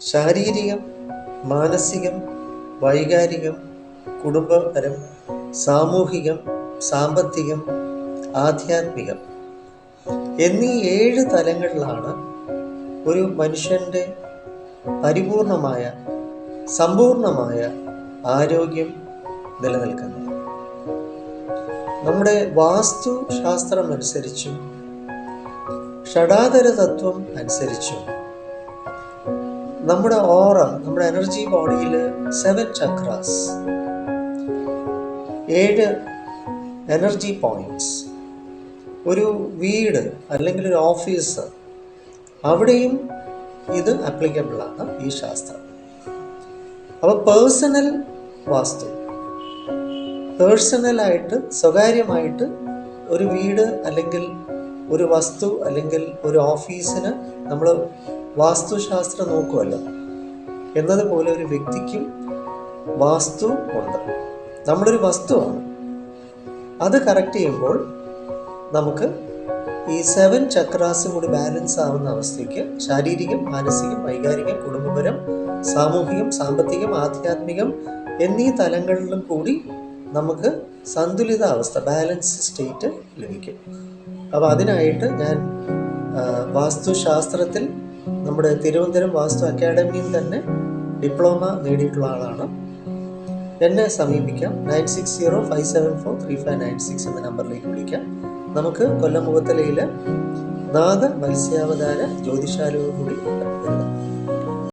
ശാരീരികം മാനസികം വൈകാരികം കുടുംബപരം സാമൂഹികം സാമ്പത്തികം ആധ്യാത്മികം എന്നീ ഏഴ് തലങ്ങളിലാണ് ഒരു മനുഷ്യന്റെ പരിപൂർണമായ സമ്പൂർണമായ ആരോഗ്യം നിലനിൽക്കുന്നത്. നമ്മുടെ വാസ്തു ശാസ്ത്രം അനുസരിച്ചും ഷടാതര തത്വം അനുസരിച്ചും നമ്മുടെ ഓറ നമ്മുടെ എനർജി ബോഡിയിൽ സെവൻ ചക്രാസ് ഏഴ് എനർജി പോയിന്റ്സ് ഒരു വീട് അല്ലെങ്കിൽ ഒരു ഓഫീസ് അവിടെയും ഇത് അപ്ലിക്കബിൾ ആണ് ഈ ശാസ്ത്രം. അപ്പോൾ പേഴ്സണൽ വാസ്തു. പേഴ്സണലായിട്ട് സ്വകാര്യമായിട്ട് ഒരു വീട് അല്ലെങ്കിൽ ഒരു വസ്തു അല്ലെങ്കിൽ ഒരു ഓഫീസിന് നമ്മൾ വാസ്തുശാസ്ത്രം നോക്കുമല്ലോ എന്നതുപോലെ ഒരു വ്യക്തിക്കും വാസ്തു ഉണ്ട്. നമ്മളൊരു വസ്തുവാണ്. അത് കറക്റ്റ് ചെയ്യുമ്പോൾ നമുക്ക് ഈ സെവൻ ചക്രാസും കൂടി ബാലൻസ് ആവുന്ന അവസ്ഥയ്ക്ക് ശാരീരികം മാനസികം വൈകാരികം കുടുംബപരം സാമൂഹികം സാമ്പത്തികം ആധ്യാത്മികം എന്നീ തലങ്ങളിലും കൂടി നമുക്ക് സന്തുലിത അവസ്ഥ ബാലൻസ് സ്റ്റേറ്റ് ലഭിക്കും. അപ്പോൾ അതിനായിട്ട് ഞാൻ വാസ്തുശാസ്ത്രത്തിൽ നമ്മുടെ തിരുവനന്തപുരം വാസ്തു അക്കാഡമിയിൽ തന്നെ ഡിപ്ലോമ നേടിയിട്ടുള്ള ആളാണ്. എന്നെ സമീപിക്കാം. Nine six zero five seven four three five nine six എന്ന നമ്പറിലേക്ക് വിളിക്കാം. നമുക്ക് കൊല്ലം മുഖത്തലയിലെ നാഗ മത്സ്യാവതാര ജ്യോതിഷാലവും കൂടി